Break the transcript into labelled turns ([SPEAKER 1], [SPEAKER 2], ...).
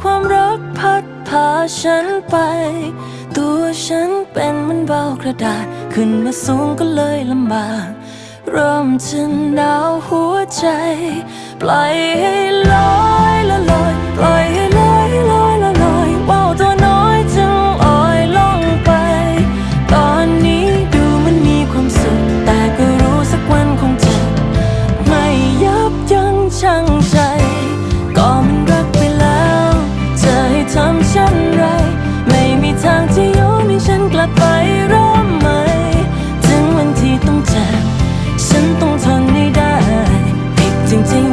[SPEAKER 1] ความรักพัดพาฉันไป ตัวฉันเป็นมันเบากระดาษ ขึ้นมาสูงก็เลยลำบากเริ่มจะหนาวหัวใจ ปล่อยให้ลอยละลอย ปล่อยให้ลอยลอยละลอยเบาตัวน้อยจึงอ่อยล่องไป ตอนนี้ดูมันมีความสุข แต่ก็รู้สักวันคงจะไม่ยับยั้งชั่งใจ 静静。